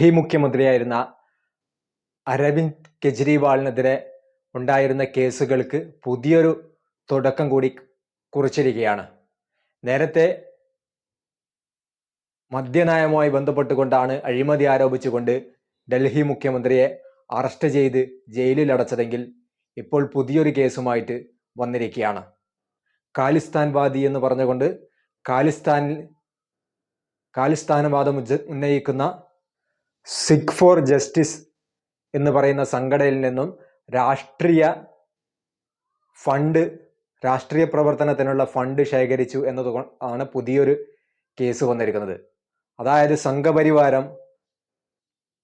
ഡൽഹി മുഖ്യമന്ത്രിയായിരുന്ന അരവിന്ദ് കെജ്രിവാളിനെതിരെ ഉണ്ടായിരുന്ന കേസുകൾക്ക് പുതിയൊരു തുടക്കം കൂടി കുറിച്ചിരിക്കുകയാണ്. നേരത്തെ മദ്യനയവുമായി ബന്ധപ്പെട്ടുകൊണ്ടാണ് അഴിമതി ആരോപിച്ചുകൊണ്ട് ഡൽഹി മുഖ്യമന്ത്രിയെ അറസ്റ്റ് ചെയ്ത് ജയിലിൽ അടച്ചതെങ്കിൽ ഇപ്പോൾ പുതിയൊരു കേസുമായിട്ട് വന്നിരിക്കുകയാണ്. കാലിസ്ഥാൻവാദി എന്ന് പറഞ്ഞുകൊണ്ട് ഖാലിസ്ഥാനിൽ ഖാലിസ്ഥാനവാദം ഉജ്ജ- ഉന്നയിക്കുന്ന സിഖ് ഫോർ ജസ്റ്റിസ് എന്ന് പറയുന്ന സംഘടനയിൽ നിന്നും രാഷ്ട്രീയ ഫണ്ട് രാഷ്ട്രീയ പ്രവർത്തനത്തിനുള്ള ഫണ്ട് ശേഖരിച്ചു എന്നത് ആണ് പുതിയൊരു കേസ് വന്നിരിക്കുന്നത്. അതായത് സംഘപരിവാരം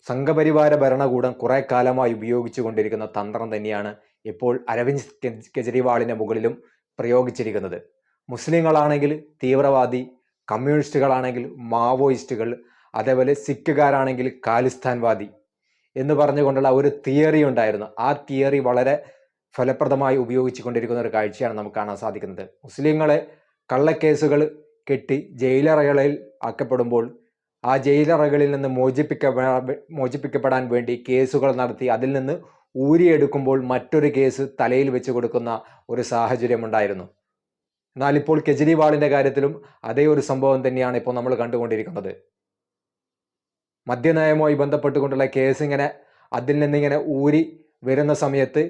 സംഘപരിവാര ഭരണകൂടം കുറെ കാലമായി ഉപയോഗിച്ചു കൊണ്ടിരിക്കുന്ന തന്ത്രം തന്നെയാണ് ഇപ്പോൾ അരവിന്ദ് കെജ്രിവാളിന്റെ മുകളിലും പ്രയോഗിച്ചിരിക്കുന്നത്. മുസ്ലിങ്ങളാണെങ്കിൽ തീവ്രവാദി കമ്മ്യൂണിസ്റ്റുകളാണെങ്കിൽ മാവോയിസ്റ്റുകൾ അതേപോലെ സിഖുകാരാണെങ്കിൽ ഖാലിസ്ഥാൻവാദി എന്ന് പറഞ്ഞുകൊണ്ടുള്ള ഒരു തിയറി ഉണ്ടായിരുന്നു. ആ തിയറി വളരെ ഫലപ്രദമായി ഉപയോഗിച്ചു കൊണ്ടിരിക്കുന്ന ഒരു കാഴ്ചയാണ് നമുക്ക് കാണാൻ സാധിക്കുന്നത്. മുസ്ലിങ്ങളെ കള്ളക്കേസുകൾ കെട്ടി ജയിലറകളിൽ ആക്കപ്പെടുമ്പോൾ ആ ജയിലറകളിൽ നിന്ന് മോചിപ്പിക്ക മോചിപ്പിക്കപ്പെടാൻ വേണ്ടി കേസുകൾ നടത്തി അതിൽ നിന്ന് ഊരിയെടുക്കുമ്പോൾ മറ്റൊരു കേസ് തലയിൽ വെച്ച് കൊടുക്കുന്ന ഒരു സാഹചര്യം ഉണ്ടായിരുന്നു. എന്നാൽ ഇപ്പോൾ കെജ്രിവാളിന്റെ കാര്യത്തിലും അതേ ഒരു സംഭവം തന്നെയാണ് ഇപ്പോൾ നമ്മൾ കണ്ടുകൊണ്ടിരിക്കുന്നത്. മദ്യനയവുമായി ബന്ധപ്പെട്ടുകൊണ്ടുള്ള കേസ് ഇങ്ങനെ അതിൽ നിന്നിങ്ങനെ ഊരി വരുന്ന സമയത്ത്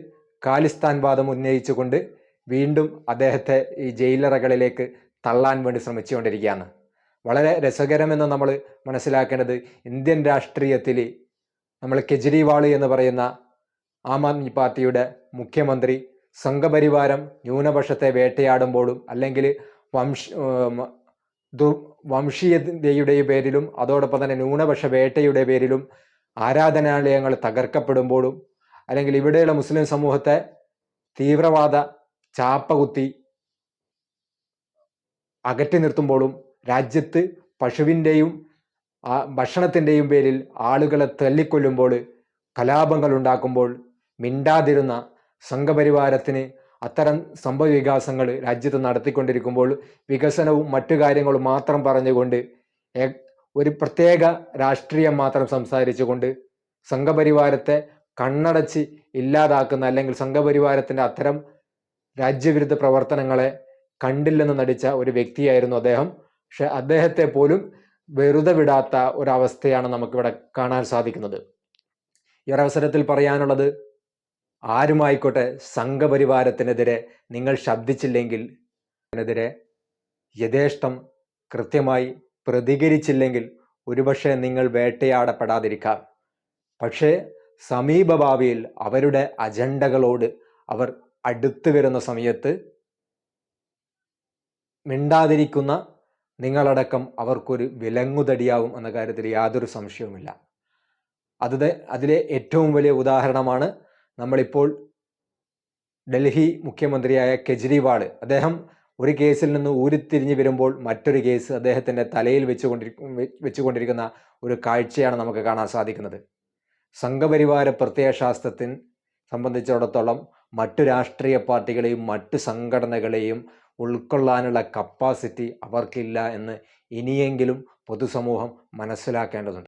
കാലിസ്ഥാൻ വാദം ഉന്നയിച്ചുകൊണ്ട് വീണ്ടും അദ്ദേഹത്തെ ഈ ജയിലറകളിലേക്ക് തള്ളാൻ വേണ്ടി ശ്രമിച്ചുകൊണ്ടിരിക്കുകയാണ്. വളരെ രസകരമെന്ന് നമ്മൾ മനസ്സിലാക്കേണ്ടത് ഇന്ത്യൻ രാഷ്ട്രീയത്തിൽ നമ്മൾ കെജ്രിവാൾ എന്ന് പറയുന്ന ആം ആദ്മി പാർട്ടിയുടെ മുഖ്യമന്ത്രി സംഘപരിവാരം ന്യൂനപക്ഷത്തെ വേട്ടയാടുമ്പോഴും അല്ലെങ്കിൽ വംശ ദു വംശീയതയുടെ പേരിലും അതോടൊപ്പം തന്നെ ന്യൂനപക്ഷ വേട്ടയുടെ പേരിലും ആരാധനാലയങ്ങൾ തകർക്കപ്പെടുമ്പോഴും അല്ലെങ്കിൽ ഇവിടെയുള്ള മുസ്ലിം സമൂഹത്തെ തീവ്രവാദ ചാപ്പകുത്തി അകറ്റി നിർത്തുമ്പോഴും രാജ്യത്ത് പശുവിന്റെയും ഭക്ഷണത്തിന്റെയും പേരിൽ ആളുകളെ തല്ലിക്കൊല്ലുമ്പോൾ കലാപങ്ങൾ ഉണ്ടാക്കുമ്പോൾ മിണ്ടാതിരുന്ന സംഘപരിവാരത്തിന് അത്തരം സംഭവ വികാസങ്ങൾ രാജ്യത്ത് നടത്തിക്കൊണ്ടിരിക്കുമ്പോൾ വികസനവും മറ്റു കാര്യങ്ങളും മാത്രം പറഞ്ഞുകൊണ്ട് ഒരു പ്രത്യേക രാഷ്ട്രീയം മാത്രം സംസാരിച്ചുകൊണ്ട് സംഘപരിവാരത്തെ കണ്ണടച്ച് ഇല്ലാതാക്കുന്ന അല്ലെങ്കിൽ സംഘപരിവാരത്തിന്റെ അത്തരം രാജ്യവിരുദ്ധ പ്രവർത്തനങ്ങളെ കണ്ടില്ലെന്ന് നടിച്ച ഒരു വ്യക്തിയായിരുന്നു അദ്ദേഹം. പക്ഷെ അദ്ദേഹത്തെ പോലും വെറുതെ വിടാത്ത ഒരവസ്ഥയാണ് നമുക്കിവിടെ കാണാൻ സാധിക്കുന്നത്. ഈ ഒരവസരത്തിൽ പറയാനുള്ളത് ആരുമായിക്കോട്ടെ സംഘപരിവാരത്തിനെതിരെ നിങ്ങൾ ശബ്ദിച്ചില്ലെങ്കിൽ അതിനെതിരെ യഥേഷ്ടം കൃത്യമായി പ്രതികരിച്ചില്ലെങ്കിൽ ഒരുപക്ഷെ നിങ്ങൾ വേട്ടയാടപ്പെടാതിരിക്കാം. പക്ഷേ സമീപഭാവിയിൽ അവരുടെ അജണ്ടകളോട് അവർ അടുത്തു വരുന്ന സമയത്ത് മിണ്ടാതിരിക്കുന്ന നിങ്ങളടക്കം അവർക്കൊരു വിലങ്ങുതടിയാവും എന്ന കാര്യത്തിൽ യാതൊരു സംശയവുമില്ല. അത് അതിലെ ഏറ്റവും വലിയ ഉദാഹരണമാണ് നമ്മളിപ്പോൾ ഡൽഹി മുഖ്യമന്ത്രിയായ കെജ്രിവാൾ അദ്ദേഹം ഒരു കേസിൽ നിന്ന് ഊരിത്തിരിഞ്ഞ് വരുമ്പോൾ മറ്റൊരു കേസ് അദ്ദേഹത്തിന്റെ തലയിൽ വെച്ചുകൊണ്ടിരിക്കും വെച്ചുകൊണ്ടിരിക്കുന്ന ഒരു കാഴ്ചയാണ് നമുക്ക് കാണാൻ സാധിക്കുന്നത്. സംഘപരിവാര പ്രത്യയശാസ്ത്രത്തിന് സംബന്ധിച്ചിടത്തോളം മറ്റു രാഷ്ട്രീയ പാർട്ടികളെയും മറ്റു സംഘടനകളെയും ഉൾക്കൊള്ളാനുള്ള കപ്പാസിറ്റി അവർക്കില്ല എന്ന് ഇനിയെങ്കിലും പൊതുസമൂഹം മനസ്സിലാക്കേണ്ടതുണ്ട്.